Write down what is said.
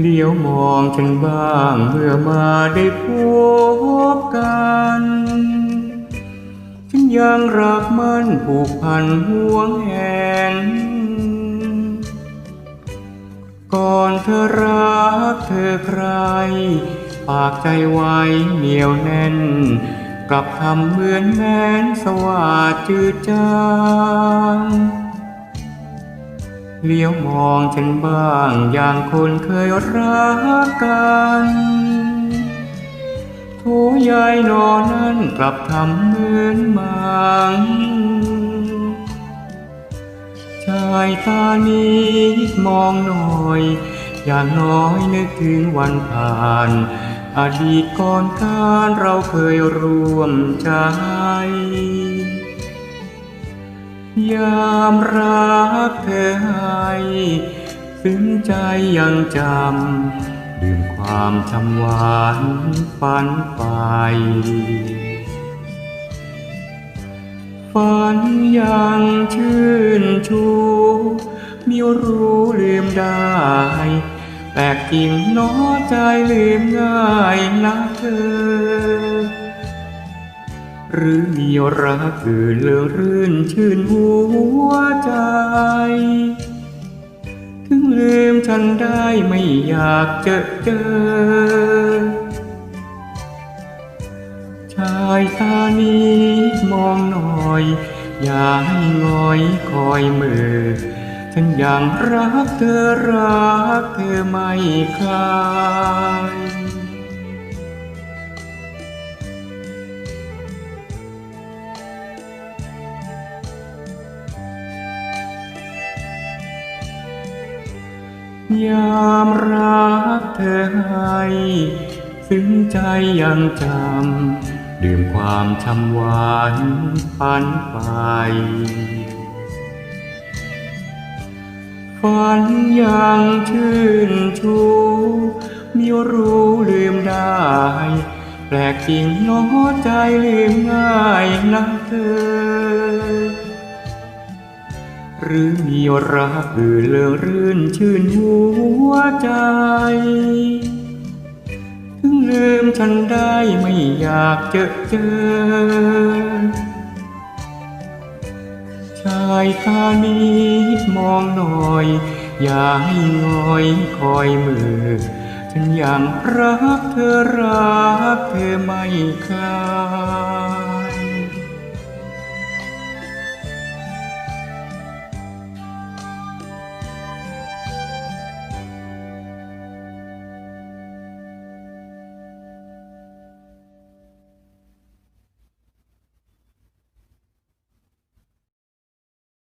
เลี้ยวมองฉันบ้างเมื่อมาได้พบกัน ฉันยังรักมันผูกพันห่วงแหน ก่อนเธอรักเธอใคร ปากใจไว้เหนียวแน่น กลับทำเหมือนแม้นสว่าจืดจาง เลี้ยวมองฉันบ้างอย่างคนเคยรักกันโถยายนอนนั้นกลับทำเหมือนมังชายตานี้มองหน่อย อย่างน้อยนึกถึงวันผ่าน อดีตก่อนการเราเคยร่วมใจ ยามรักเธอให้ซึ้งใจยังจำดื่มความชำหวานฝันไปฝันยังชื่นชูมิรู้ลืมได้แปลกจริงน้อใจลืมง่ายนะเธอ หรือมีรักอื่นเลือรื่นชื่นหัวใจ ถึงลืมฉันได้ไม่อยากจอเจอ ชายตานี้มองหน่อย อย่าให้งอยคอยมือ ฉันยังรักเธอรักเธอไม่คลาย ยามรักเธอให้ซึ้งใจยังจำดื่มความช้ำหวานฝันไปฝันยังชื่นชูมิรู้ลืมได้ แปลกจริงน้อใจลืมง่ายนะเธอ หรือมีรักอื่นเลื่องรื่นชื่นหัวใจ ถึงลืมฉันได้ไม่อยากเจอเจอ ชายตานี้มองหน่อย อย่าให้งอยคอยมือ ฉันยังรักเธอรักเธอไม่คลาย